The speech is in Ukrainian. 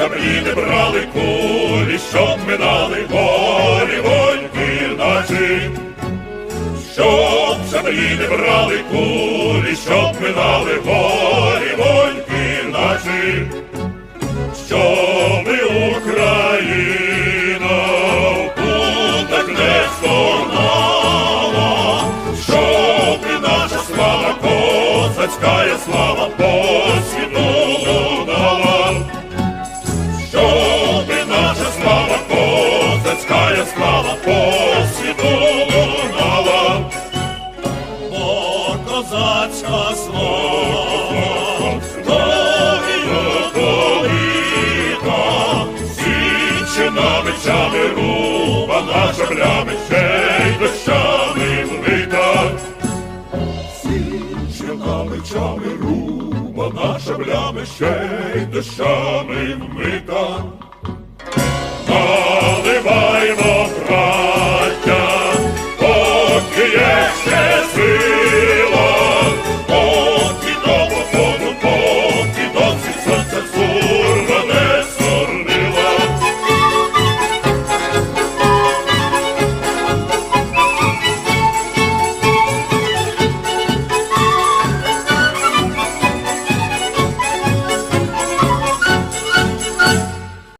шаблі не брали кулі, щоб минали волі вольки наші. Щоб шаблі не брали кулі, щоб минали волі вольки наші. Щоб слава по світу лунала, бо козацька слава, новію повіка, січена мечами рубана, шаблями ще й дощами вмита. Січена мечами рубана, шаблями ще й дощами вмита.